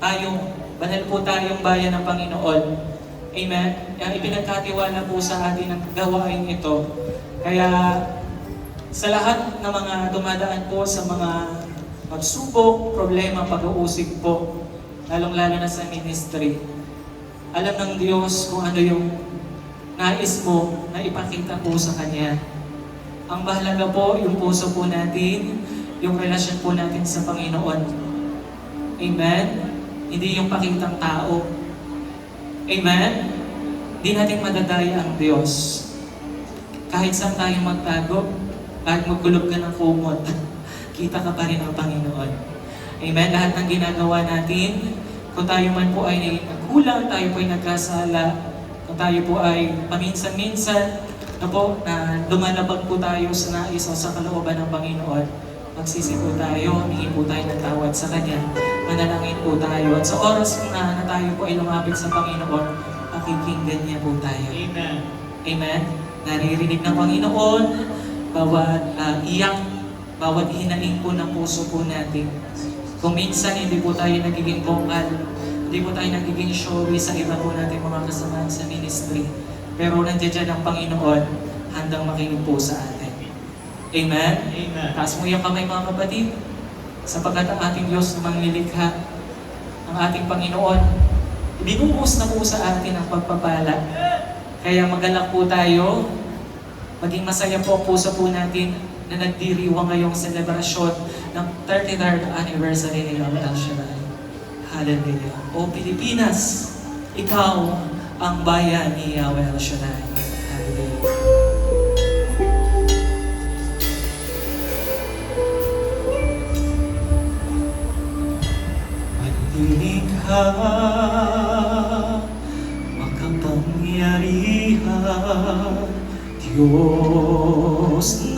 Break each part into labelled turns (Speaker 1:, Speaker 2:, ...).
Speaker 1: tayong, banal po tayong bayan ng Panginoon. Amen? Ang ipinagkatiwala po sa atin ang gawain ito. Kaya sa lahat ng mga dumadaan po sa mga pagsubok, problema, pag-uusig po, lalong-lalo na sa ministry, alam ng Diyos kung ano yung nais mo na ipakita po sa Kanya. Ang mahalaga po, yung puso po natin, yung relasyon po natin sa Panginoon. Amen? Hindi yung pakitang tao. Amen? Hindi natin madadaya ang Diyos. Kahit saan tayo magtago, kahit magkulog ka ng kumot, kita ka pa rin ang Panginoon. Amen? Lahat ng ginagawa natin, kung tayo man po ay nagkulang, tayo po ay nagkasala, kung tayo po ay paminsan-minsan, na po, na lumalabag po tayo sa nais o sa kalooban ng Panginoon, magsisi po tayo, humingi po tayo ng tawad sa Kanya, manalangin po tayo. At sa oras na, na tayo po ay lumapit sa Panginoon, pakikinggan niya po tayo.
Speaker 2: Amen.
Speaker 1: Amen? Naririnig ng Panginoon, bawat ah, iyak, bawat hinaing po ng puso po natin. Kung minsan hindi po tayo nagiging vocal, hindi po tayo nagiging showy sa iba po natin mga kasama sa ministry. Pero nandiyan dyan ang Panginoon, handang makinig po sa atin. Amen?
Speaker 2: Amen.
Speaker 1: Taas mo yung kamay mga kapatid, sapagkat ang ating Diyos na manglilikha, ang ating Panginoon, binuhos na po sa atin ang pagpapala. Kaya magalak po tayo, maging masaya po ang puso po natin na nagdiriwang ngayong selebrasyon ng 33rd anniversary ni Lord El Shaddai. Hallelujah. O Pilipinas, ikaw ang bayan ni Yahweh El Shaddai. Hallelujah. Magdilikha, makapangyarihan, Diyos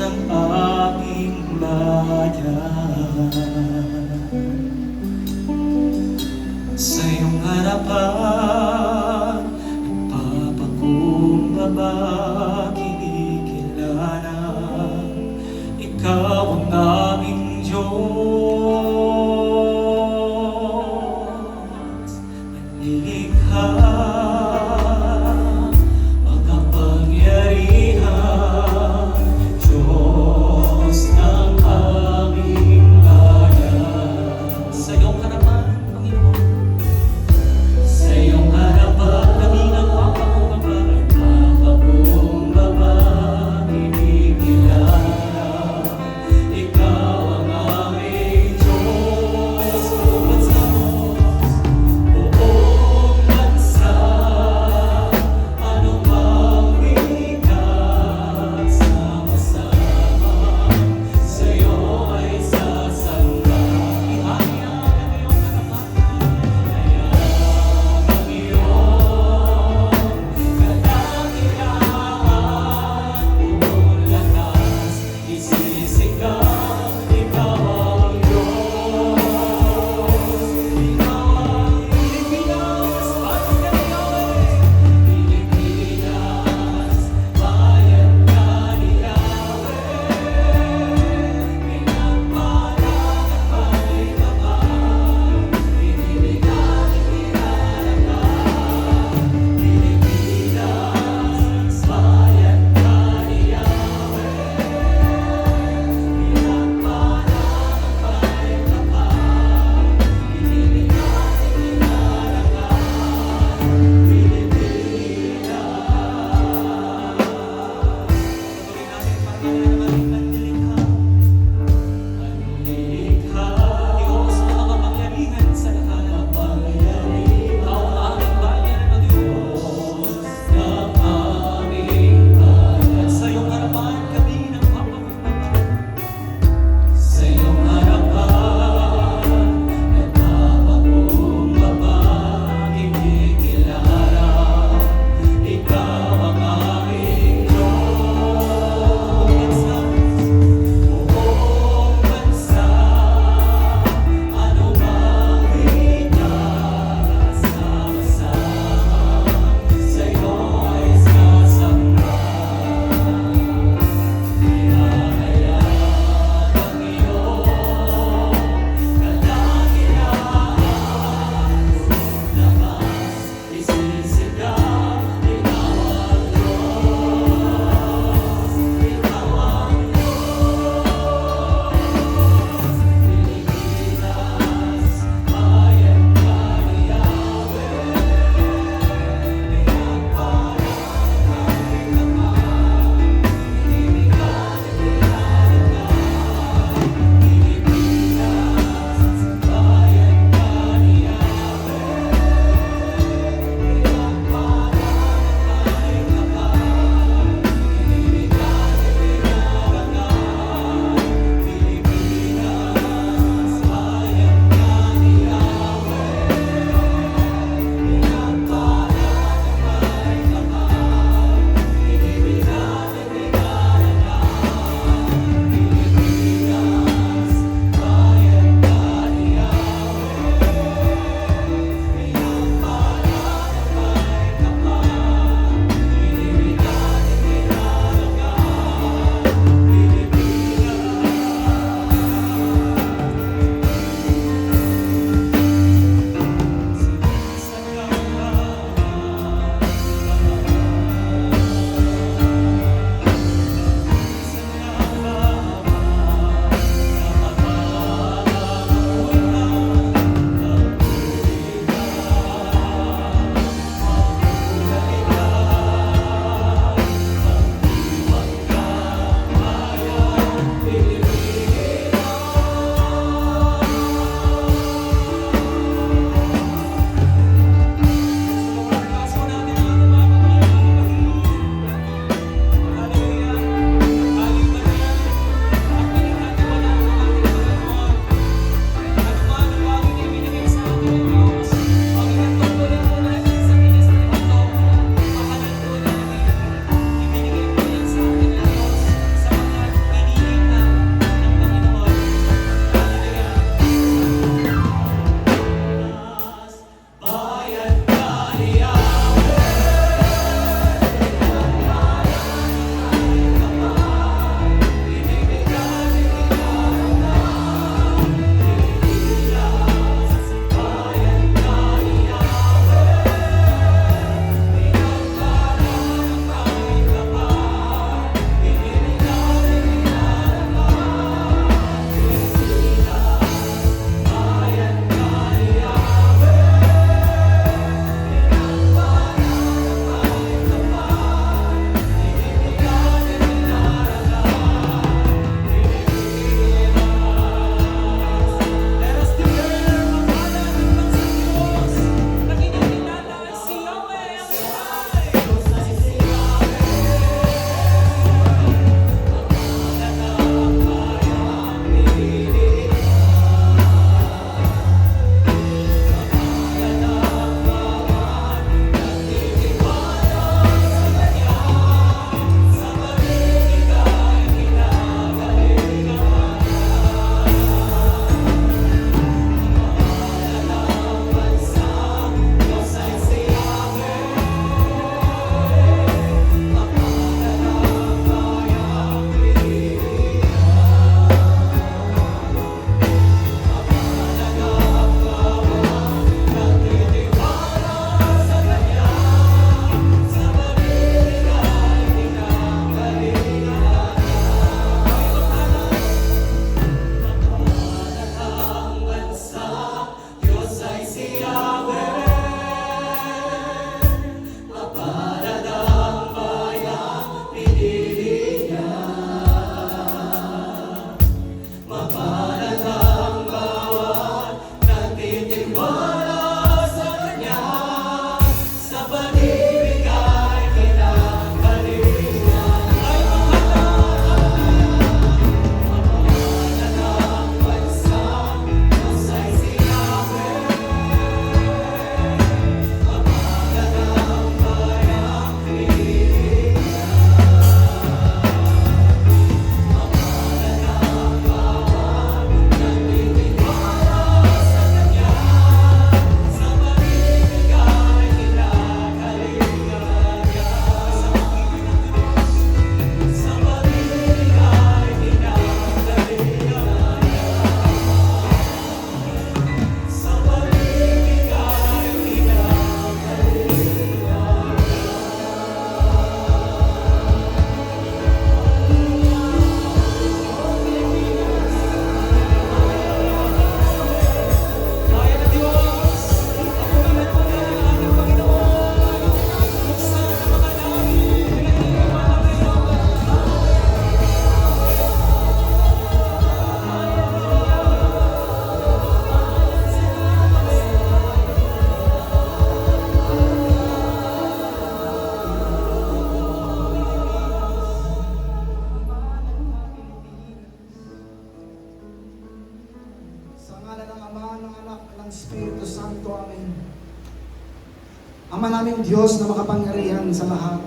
Speaker 2: Naming Diyos na makapangyarihan sa lahat.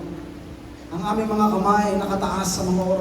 Speaker 2: Ang aming mga kamay nakataas sa mga oras